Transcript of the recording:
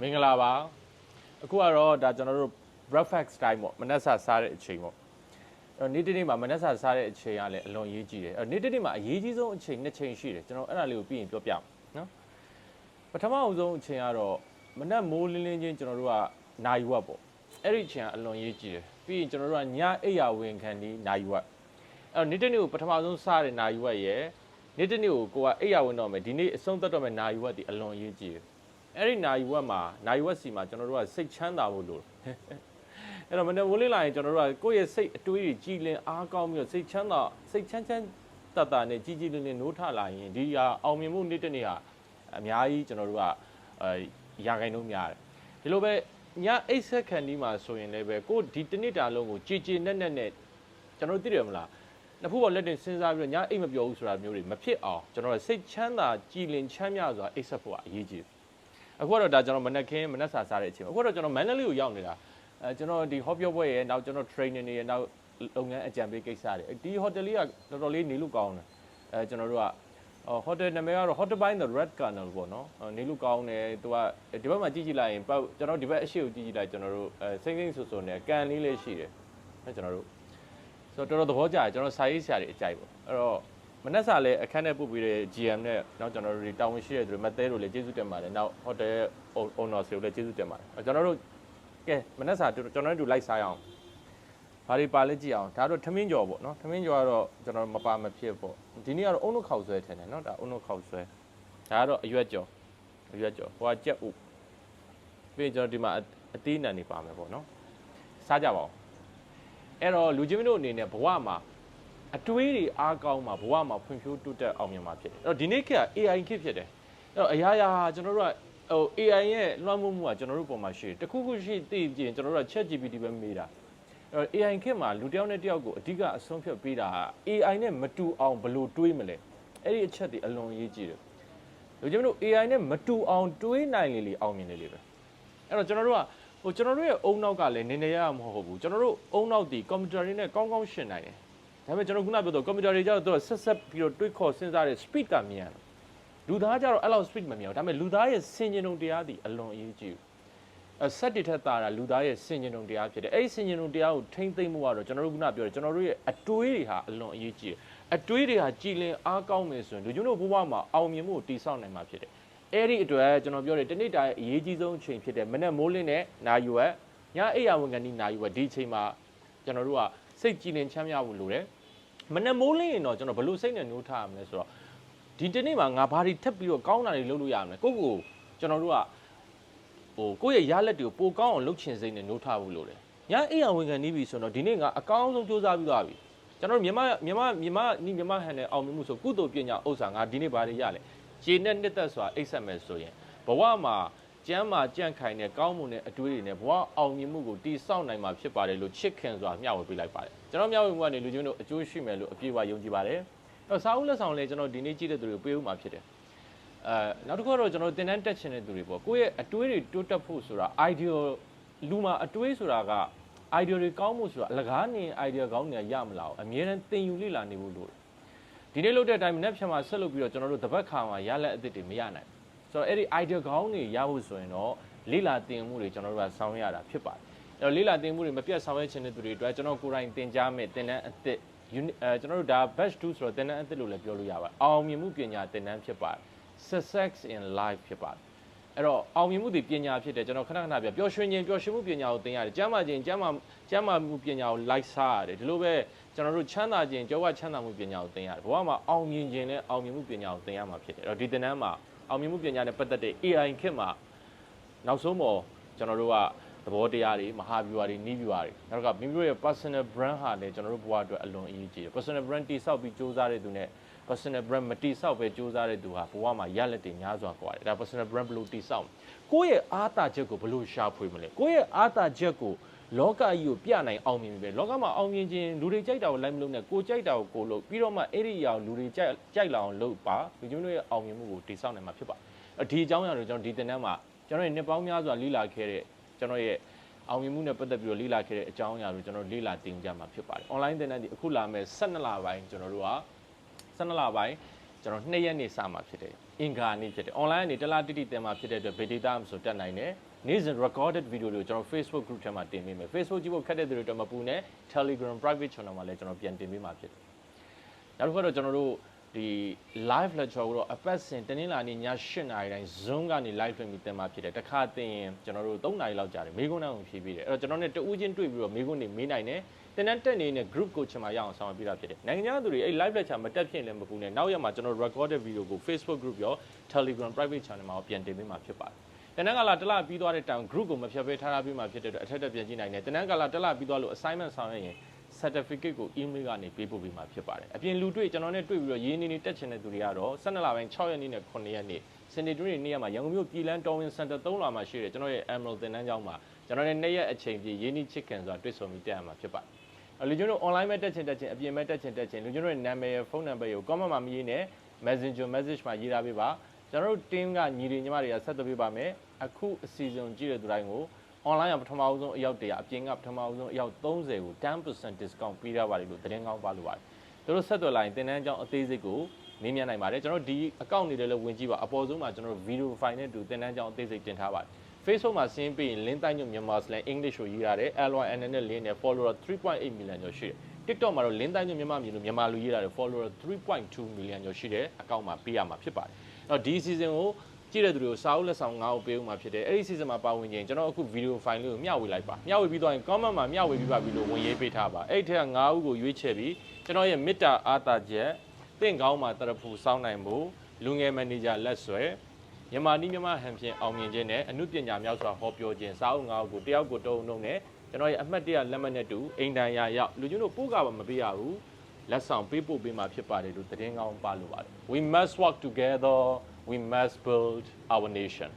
မင်္ဂလာပါအခုကတော့ဒါကျွန်တော်တို့ breakfast time ပေါ့မနက်စာစားတဲ့အချိန်ပေါ့အဲ့တော့နေ့တစ်နေ့မှာမနက်စာစားတဲ့အချိန်ကလည်းအလွန်အရေးကြီးတယ်အဲ့တော့နေ့တစ်နေ့မှာအရေးကြီးဆုံးအချိန်နှစ်ချိန်ရှိတယ်ကျွန်တော်အဲ့ဒါလေးကိုပြီးရင်ပြောပြမယ်နော်ပထမအဆုံးအချိန်ကတော့မနက်မိုးလင်းလင်းချင်းကျွန်တော်တို့ကနိုင်ဝက်ပေါ့အဲ့ဒီအချိန်ကအလွန်အရေးကြီးတယ်ပြီးရင်ကျွန်တော်တို့ကညအိပ်ယာဝင်ခံဒီနိုင်ဝက်အဲ့တော့နေ့တစ်နေ့ကိုပထမဆုံးစားတဲ့နိုင်ဝက်ရယ်နေ့တစ်နေ့ကိုကိုကအိပ်ယာဝင်တော့မယ်ဒီနေ့အဆုံးသတ်တော့မယ်နိုင်ဝက်ဒီအလွန်အရေးကြီးတယ် အဲ့ဒီနိုင်ဝက်မှာနိုင်ဝက်စီမှာကျွန်တော်တို့ကစိတ်ချမ်းသာဖို့လိုတယ်အဲ့တော့မနေ့မိုးလေးလာရင်ကျွန်တော်တို့ကကိုယ့်ရဲ့စိတ်အတွေးကြီးကြည်လင်အားကောင်းပြီးတော့စိတ်ချမ်းသာစိတ်ချမ်းချမ်းတတ်တာနဲ့ကြည်ကြည်လင်လင်နိုးထလာရင်ဒီဟာအောင်မြင်မှုနေ့တစ်နေ့ဟာအများကြီးကျွန်တော်တို့ကအဲရာခိုင်နှုန်းများတယ်ဒီလိုပဲညအိတ်ဆက်ခန်ဒီမှာဆိုရင်လည်းပဲကိုယ်ဒီတစ်နေ့တာလုံးကိုကြည်ကြည်နက်နက်နဲ့ကျွန်တော်တို့သိတယ်မလားနှစ်ဖူးပေါ်လက်တင်စဉ်းစားပြီးတော့ညအိတ်မပြောဘူးဆိုတာမျိုးတွေမဖြစ်အောင်ကျွန်တော်တို့စိတ်ချမ်းသာကြည်လင်ချမ်းမြေ့စွာအိတ်ဆက်ဖို့ကအရေးကြီးတယ် အခုကတော့ဒါကျွန်တော်မနက်ခင်းမနက်စာစားတဲ့အချိန်ပါအခုတော့ကျွန်တော်မန္တလေးကိုရောက်နေတာအဲကျွန်တော်ဒီဟောပြောပွဲရဲ့နောက်ကျွန်တော် training တွေရဲ့နောက်လုပ်ငန်းအကြံပေးကိစ္စတွေဒီ hotel လေးကတော်တော်လေးနေလို့ကောင်းတယ်အဲကျွန်တော်တို့ကဟို hotel နာမည်ကတော့ Hotel by the Red Canal ပေါ့နော်အဲနေလို့ကောင်းတယ်သူကဒီဘက်မှာကြည့်ကြည့်လိုက်ရင်ပတ်ကျွန်တော်ဒီဘက်အရှိကိုကြည့်ကြည့်လိုက်ကျွန်တော်တို့အဲစိမ့်စိမ့်ဆူဆူနဲ့ကန်လေးလေးရှိတယ်အဲကျွန်တော်တို့ဆိုတော့တော်တော်သဘောကျတယ်ကျွန်တော်စာရေးဆရာတွေအကြိုက်ပေါ့အဲ့တော့ မနက်စာလည်းအခန်းထဲပို့ပြီးတဲ့ GM နဲ့နောက်ကျွန်တော်တို့ဒီတာဝန်ရှိတဲ့သူတွေမသေးတို့လည်းကျေးဇူးတင်ပါတယ်နောက်ဟိုတယ် owner တွေကိုလည်းကျေးဇူးတင်ပါတယ်ကျွန်တော်တို့ကဲမနက်စာကျွန်တော်တို့လိုက်စားရအောင်ဘာတွေပါလဲကြည့်အောင်ဒါတော့ထမင်းကြော်ပေါ့နော်ထမင်းကြော်ကတော့ကျွန်တော်မပါမဖြစ်ပေါ့ဒီနေ့ကတော့အုံနုခောက်ဆွဲထင်တယ်နော်ဒါအုံနုခောက်ဆွဲဒါကတော့အရွက်ကြော်အရွက်ကြော်ဟိုကကြက်ဥပြီးရင်ကျွန်တော်ဒီမှာအသီးနှံတွေပါမယ်ပေါ့နော်စားကြပါဦးအဲ့တော့လူချင်းမတို့အနေနဲ့ဘဝမှာ အတွေးတွေအားကောင်းမှာဘဝမှာဖွံ့ဖြိုးတိုးတက်အောင်မြင်မှာဖြစ်တယ်အဲ့တော့ဒီနေ့ခေတ်က AI ခေတ်ဖြစ်တယ်အဲ့တော့အရာရာကျွန်တော်တို့ကဟို AI ရဲ့လွှမ်းမိုးမှုကကျွန်တော်တို့ပုံမှာရှိတယ်တခုခုရှိသိပြင်ကျွန်တော်တို့က ChatGPT ပဲမေးတာအဲ့တော့ AI ခေတ်မှာလူတစ်ယောက်နဲ့တစ်ယောက်ကိုအဓိကအဆုံးဖြတ်ပေးတာက AI နဲ့မတူအောင်ဘယ်လိုတွေးမလဲအဲ့ဒီအချက်တွေအလွန်အရေးကြီးတယ်လူချင်းတို့ AI နဲ့မတူအောင်တွေးနိုင်လေလေအောင်မြင်လေလေပဲအဲ့တော့ကျွန်တော်တို့ကဟိုကျွန်တော်တို့ရဲ့အုံနောက်ကလည်းနေနေရမှာမဟုတ်ဘူးကျွန်တော်တို့အုံနောက်ဒီကွန်ပျူတာတွေနဲ့ကောင်းကောင်းရှင်းနိုင်တယ် ဒါပေမဲ့ကျွန်တော်ခုနပြောတော့ကွန်ပျူတာတွေကျတော့သူကဆက်ဆက်ပြီးတော့တွေးခေါ်စဉ်းစားတဲ့ speed ကမြန်တယ်လူသားကျတော့အဲ့လောက် speed မမြန်ဘူးဒါပေမဲ့လူသားရဲ့စင်ကျင်တုံတရားဒီအလွန်အရေးကြီးဘူးအဆက်တထက်သားတာလူသားရဲ့စင်ကျင်တုံတရားဖြစ်တယ်အဲ့ဒီစင်ကျင်တုံတရားကိုထိမ့်သိမ့်မှုကတော့ကျွန်တော်တို့ခုနပြောတယ်ကျွန်တော်တို့ရဲ့အတွေးတွေဟာအလွန်အရေးကြီးတယ်အတွေးတွေဟာကြည်လင်အားကောင်းမယ်ဆိုရင်လူကျွန်တော်ဘဝမှာအောင်မြင်မှုကိုတည်ဆောက်နိုင်မှာဖြစ်တယ်အဲ့ဒီအတွက်ကျွန်တော်ပြောတယ်တနေ့တာရဲ့အရေးကြီးဆုံးအချိန်ဖြစ်တယ်မနေ့မိုးလင်းတဲ့နာယူဝက်ညအိယာဝန်ကန်ဒီနာယူဝက်ဒီအချိန်မှာကျွန်တော်တို့က စိတ်ကြည်လင်ချမ်းမြေ့ဖို့လိုတယ်မနေ့မိုးလင်းရင်တော့ကျွန်တော်ဘယ်လို့စိတ်နဲ့နှိုးထားရမလဲဆိုတော့ဒီတနေ့မှာငါဘာတွေထပ်ပြီးတော့ကောင်းတာတွေလုပ်လို့ရမလဲကိုယ့်ကိုယ်ကျွန်တော်တို့ကဟိုကိုယ့်ရဲ့ရလက်တွေကိုပိုကောင်းအောင်လုပ်ချင်စိတ်နဲ့နှိုးထားဖို့လိုတယ်ညအိမ်အောင်ဝင်ခံနေပြီဆိုတော့ဒီနေ့ငါအကောင်းဆုံးစူးစမ်းပြီးသွားပြီကျွန်တော်တို့မြန်မာမြန်မာမြန်မာနီးမြန်မာဟန်နဲ့အောင်မြင်မှုဆိုကုသိုလ်ပညာဥစ္စာငါဒီနေ့ဘာတွေရလဲခြေနဲ့နှစ်သက်စွာအိတ်ဆက်မယ်ဆိုရင်ဘဝမှာ ကျမ်းမာကြန့်ခိုင်တဲ့ကောင်းမွန်တဲ့အတွေးတွေနဲ့ဘဝအောင်မြင်မှုကိုတည်ဆောက်နိုင်မှာဖြစ်ပါတယ်လို့ချစ်ခင်စွာမျှဝေပေးလိုက်ပါတယ်ကျွန်တော်မျှဝေမှုကနေလူချင်းတို့အကျိုးရှိမယ်လို့အပြည့်အဝယုံကြည်ပါတယ်အဲ့တော့စာအုပ်လက်ဆောင်လည်းကျွန်တော်ဒီနေ့ကြည့်တဲ့သူတွေကိုပေးဦးမှာဖြစ်တယ်အဲနောက်တစ်ခုကတော့ကျွန်တော်တင်တန်းတက်ချင်တဲ့သူတွေပေါ့ကိုယ့်ရဲ့အတွေးတွေတိုးတက်ဖို့ဆိုတာ idea လူမှာအတွေးဆိုတာက idea တွေကောင်းမှုဆိုတာအလကားနေ idea ကောင်းနေရမလားအမြဲတမ်းသင်ယူလေ့လာနေဖို့လိုတယ်ဒီနေ့လုပ်တဲ့အတိုင်းမနေ့ဖြန်မှာဆက်လုပ်ပြီးတော့ကျွန်တော်တို့တပတ်ခါမှာရလက်အသစ်တွေမရနိုင်ဘူး ဆိုတော့အဲ့ဒီ idea ကောင်းတွေရဖို့ဆိုရင်တော့လေ့လာသင်မှုတွေကျွန်တော်တို့ကဆောင်ရွက်ရတာဖြစ်ပါတယ်အဲ့တော့လေ့လာသင်မှုတွေမပြတ်ဆောင်ရွက်ခြင်းတဲ့သူတွေအတွက်ကျွန်တော်ကိုယ်တိုင်သင်ကြားမယ်သင်တန်းအသစ် uni- အဲကျွန်တော်တို့ဒါ batch 2ဆိုတော့သင်တန်းအသစ်လို့လည်းပြောလို့ရပါတယ်အောင်မြင်မှုပညာသင်တန်းဖြစ်ပါတယ် success in life ဖြစ်ပါတယ်အဲ့တော့အောင်မြင်မှုဒီပညာဖြစ်တယ်ကျွန်တော်ခဏခဏပြပျော်ရွှင်ခြင်းပျော်ရွှင်မှုပညာကိုသင်ရတယ်ကျမ်းမာခြင်းကျမ်းမာကျမ်းမာမှုပညာကိုလိုက်စားရတယ်ဒီလိုပဲကျွန်တော်တို့ချမ်းသာခြင်းကြောဝချမ်းသာမှုပညာကိုသင်ရတယ်ဘဝမှာအောင်မြင်ခြင်းနဲ့အောင်မြင်မှုပညာကိုသင်ရမှာဖြစ်တယ်အဲ့တော့ဒီသင်တန်းမှာ အောင်မြင်မှုပညာနဲ့ပတ်သက်တဲ့ AI ခေတ်မှာနောက်ဆုံးပေါ်ကျွန်တော်တို့ကသဘောတရားတွေမဟာဗျူဟာတွေနီးဗျူဟာတွေနောက်ကမိမိတို့ရဲ့ personal brand ဟာလည်းကျွန်တော်တို့ဘဝအတွက်အလွန်အရေးကြီးတယ် personal brand တိဆောက်ပြီးစူးစမ်းတဲ့သူနဲ့ personal brand မတိဆောက်ပဲစူးစမ်းတဲ့သူဟာဘဝမှာရလက်တွေများစွာကွာတယ်ဒါ personal brand ဘယ်လိုတိဆောက်မလဲကိုယ့်ရဲ့အားသာချက်ကိုဘယ်လိုရှာဖွေမလဲကိုယ့်ရဲ့အားသာချက်ကို လောကကြီးကိုပြနိုင်အောင်မြင်ပြီပဲလောကမှာအောင်မြင်ခြင်းလူတွေကြိုက်တာကိုလိုက်မလုပ်နဲ့ကိုကြိုက်တာကိုကိုလုပ်ပြီးတော့မှအဲ့ဒီအရာကိုလူတွေကြိုက်ကြိုက်လာအောင်လုပ်ပါလူချင်းတို့ရဲ့အောင်မြင်မှုကိုတိဆောက်နိုင်မှာဖြစ်ပါအဲ့ဒီအကြောင်းအရာတွေကျွန်တော်ဒီတင်တန်းမှာကျွန်တော်ရဲ့နှစ်ပေါင်းများစွာလေ့လာခဲ့တဲ့ကျွန်တော်ရဲ့အောင်မြင်မှုနဲ့ပတ်သက်ပြီးတော့လေ့လာခဲ့တဲ့အကြောင်းအရာတွေကျွန်တော်လေ့လာသင်ကြမှာဖြစ်ပါတယ်။ online သင်တန်းဒီအခုလာမဲ့12လပိုင်းကျွန်တော်တို့က12လပိုင်းကျွန်တော်2ရက်နေ့စမှာဖြစ်တယ်အင်္ဂါနေ့ဖြစ်တယ် online ကနေတလားတိတိတင်မှာဖြစ်တဲ့အတွက်ဗီဒီတာဆိုတက်နိုင်တယ် နေ့စဉ် recorded video တွေကိုကျွန်တော် Facebook group ထဲမှာတင်ပေးမယ် Facebook ကြည့်ဖို့ခက်တဲ့သူတွေတော့မပူနဲ့ Telegram private channel မှာလည်းကျွန်တော်ပြန်တင်ပေးမှာဖြစ်တယ်နောက်တစ်ခါတော့ကျွန်တော်တို့ဒီ live lecture ကိုတော့အပတ်စဉ်တနင်္လာနေ့ည8:00နာရီတိုင်း Zoom ကနေ live လွှင့်ပြီးတင်မှာဖြစ်တယ်တစ်ခါတင်ရင်ကျွန်တော်တို့3နာရီလောက်ကြာတယ်မိကုန်းတောင်ဖြည့်ပြီးတယ်အဲ့တော့ကျွန်တော်နဲ့တဦးချင်းတွေ့ပြီးတော့မိကုန်းနေမေးနိုင်တယ်တင်တဲ့တက်နေတဲ့ group coach မှာရအောင်ဆောင်ရွက်ပြတာဖြစ်တယ်နိုင်ငံခြားသူတွေအဲ့ live lecture မတက်ဖြစ်လည်းမပူနဲ့နောက်ရက်မှာကျွန်တော် recorded video ကို Facebook group ရော Telegram private channel မှာရောပြန်တင်ပေးမှာဖြစ်ပါတယ် တနင်္ဂလာတလပြီးသွားတဲ့တောင် group ကိုမဖြတ်ပေးထားတာပြီးမှဖြစ်တဲ့အတွက်အထက်တက်ပြန်ကြည့်နိုင်တယ်တနင်္ဂလာတလပြီးသွားလို့ assignment ဆောင်ရွက်ရင် certificate ကို email ကနေပေးပို့ပေးမှာဖြစ်ပါတယ်အပြင်လူတွေ့ကျွန်တော်နဲ့တွေ့ပြီးတော့ရင်းနေနေတက်ချင်တဲ့သူတွေကတော့12လပိုင်း6ရက်နေ့နဲ့9ရက်နေ့စနေတူနေ့နေ့ရက်မှာရန်ကုန်မြို့ပြည်လန်းတော်ဝင်စင်တာ3လမှာရှိတယ်ကျွန်တော်ရဲ့ Emerald သင်တန်းကျောင်းမှာကျွန်တော်နဲ့နေ့ရက်အချိန်ပြည့်ရင်းနှီးချစ်ခင်စွာတွေ့ဆုံပြီးတက်ရမှာဖြစ်ပါတယ်လူကျွန်တော် online မဲ့တက်ချင်တက်ချင်အပြင်မဲ့တက်ချင်တက်ချင်လူကျွန်တော်ရဲ့နာမည်ရယ်ဖုန်းနံပါတ်ကို comment မှာမရေးနဲ့ Messenger message မှာရေးထားပေးပါကျွန်တော်တို့ team ကညီတွေညီမတွေကဆက်သွယ်ပေးပါမယ် အခုအစီအစဉ်ကြည့်တဲ့သူတိုင်းကို online ကပထမဆုံးအယောက်100အပြင်ကပထမဆုံးအယောက်30ကို10% discount ပေးရပါတယ်လို့သတင်းကောင်းပါလို့ပါတယ်သူတို့ဆက်သွယ်လာရင်တင်တန်းကြောင်းအသေးစိတ်ကိုမေးမြန်းနိုင်ပါတယ်ကျွန်တော်ဒီ account နေတယ်လည်းဝင်ကြည့်ပါအပေါ်ဆုံးမှာကျွန်တော် video file နဲ့တူတင်တန်းကြောင်းအသေးစိတ်တင်ထားပါတယ် Facebook မှာဆင်းပြီးရင် link တိုင်းညမြန်မာ slang English ကိုရေးရတယ် LYN နဲ့ link နဲ့ follower 3.8 million ကျော်ရှိတယ် TikTok မှာတော့ link တိုင်းညမြန်မာမြင်လို့မြန်မာလူရေးရတယ် follower 3.2 million ကျော်ရှိတယ်အကောင့်မှာပေးရမှာဖြစ်ပါတယ်အဲ့တော့ဒီ season ကို ကြည့်တဲ့သူတွေကိုစာအုပ်လက်ဆောင်ငါ့ကိုပေးဦးမှာဖြစ်တယ်အဲ့ဒီ season မှာပါဝင်ခြင်းကျွန်တော်အခု video file လေးကိုမျှဝေလိုက်ပါမျှဝေပြီးတော့ရင် comment မှာမျှဝေပြီးပါပြီလို့ဝင်ရေးပေးထားပါအဲ့ဒီထက်က9ဦးကိုရွေးချယ်ပြီးကျွန်တော်ရဲ့မေတ္တာအားတာချက်တင့်ကောင်းမှာတရဖူစောင်းနိုင်မှုလူငယ်မန်နေဂျာလက်ဆွဲမြန်မာနီးမြန်မာဟန်ဖြင့်အောင်မြင်ခြင်းနဲ့အမှုပညာမြောက်စွာဟောပြောခြင်းစာအုပ်9ဦးကိုတယောက်ကိုတုံးနှုံနဲ့ကျွန်တော်ရဲ့အမှတ်တရလက်မှတ်နဲ့တူအိမ်တန်ရာရောက်လူချင်းတို့ပို့ကပါမပေးရဘူးလက်ဆောင်ပေးပို့ပေးမှာဖြစ်ပါတယ်လို့သတင်းကောင်းပါလို့ပါတယ် we must work together we must build our nation